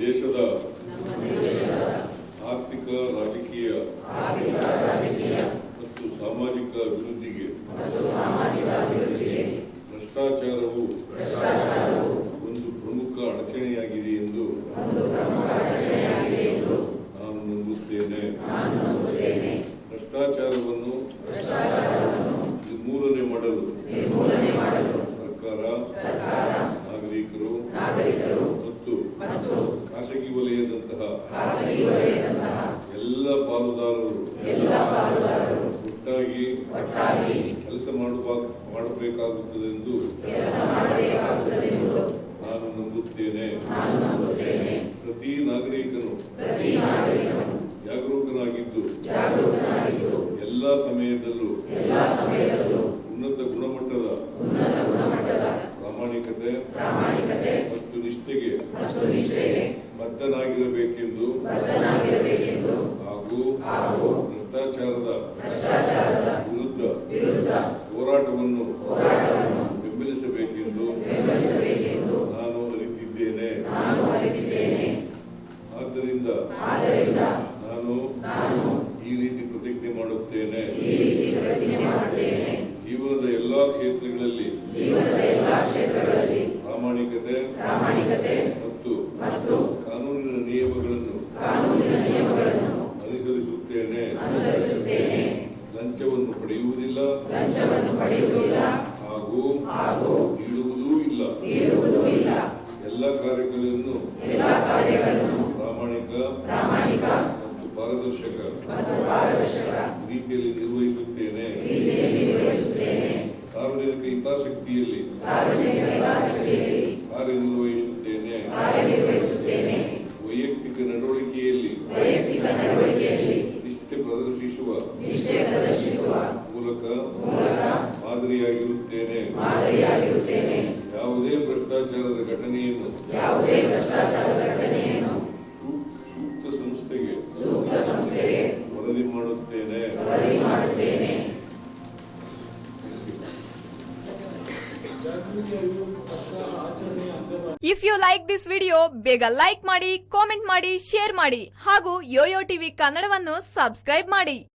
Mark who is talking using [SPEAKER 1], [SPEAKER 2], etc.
[SPEAKER 1] ದೇಶದ ಆರ್ಥಿಕ, ರಾಜಕೀಯ ಮತ್ತು ಸಾಮಾಜಿಕ ಅಭಿವೃದ್ಧಿಗೆ ಭ್ರಷ್ಟಾಚಾರವು ಒಂದು ಪ್ರಮುಖ ಅಡಚಣೆಯಾಗಿದೆ ಎಂದು ನಾನು ನಂಬುತ್ತೇನೆ. ಭ್ರಷ್ಟಾಚಾರವನ್ನು ನಿರ್ಮೂಲನೆ ಮಾಡಲು ಸರ್ಕಾರ, ನಾಗರಿಕರು ಖಾಸಗಿ ವಲಯದಂತಹ ಎಲ್ಲ ಪಾಲುದಾರರು ಒಟ್ಟಾಗಿ ಕೆಲಸ ಮಾಡುವ ಮಾಡಬೇಕಾಗುತ್ತದೆಂದು ನಾನು ನಂಬುತ್ತೇನೆ. ಪ್ರತಿ ನಾಗರಿಕನು ಜಾಗರೂಕನಾಗಿದ್ದು ಎಲ್ಲ ಸಮಯದಲ್ಲೂ ಉನ್ನತ ಗುಣಮಟ್ಟದ ಪ್ರಾಮಾಣಿಕತೆ ಮತ್ತು ನಿಷ್ಠೆಗೆ ಬದ್ಧನಾಗಿರಬೇಕೆಂದು ಹಾಗೂ ಭ್ರಷ್ಟಾಚಾರದ ವಿರುದ್ಧ ಹೋರಾಟವನ್ನು ಬೆಂಬಲಿಸಬೇಕೆಂದು ನಾನು ಅರಿತಿದ್ದೇನೆ. ಆದ್ದರಿಂದ ನಾನು ಈ ರೀತಿ ಪ್ರತಿಜ್ಞೆ ಮಾಡುತ್ತೇನೆ. ಜೀವನದ ಎಲ್ಲಾ ಕ್ಷೇತ್ರಗಳಲ್ಲಿ ಪ್ರಾಮಾಣಿಕತೆ ಪಡೆಯುವುದಿಲ್ಲ. ಹಾಗೂ ನೀಡುವುದೂ ಇಲ್ಲ. ಎಲ್ಲ ಕಾರ್ಯಗಳನ್ನು ಪ್ರಾಮಾಣಿಕ ಮತ್ತು ಪಾರದರ್ಶಕ ರೀತಿಯಲ್ಲಿ ನಿರ್ವಹಿಸುತ್ತೇನೆ. ಸಾರ್ವಜನಿಕ ಹಿತಾಸಕ್ತಿಯಲ್ಲಿ ಕಾರ್ಯನಿರ್ವಹಿಸುತ್ತೇನೆ. ಪ್ರದರ್ಶಿಸುವ ಮೂಲಕ ಮಾದರಿಯಾಗಿರುತ್ತೇನೆ. ಯಾವುದೇ ಭ್ರಷ್ಟಾಚಾರದ ಘಟನೆಯನ್ನು ಸೂಕ್ತ ಸಂಸ್ಥೆಗೆ ವರದಿ ಮಾಡುತ್ತೇನೆ.
[SPEAKER 2] If you like this video ಬೇಗ ಲೈಕ್ ಮಾಡಿ ಕಾಮೆಂಟ್ ಮಾಡಿ ಶೇರ್ ಮಾಡಿ ಹಾಗೂ ಯೋಯೋ ಟಿವಿ ಕನ್ನಡವನ್ನು ಸಬ್ಸ್ಕ್ರೈಬ್ ಮಾಡಿ.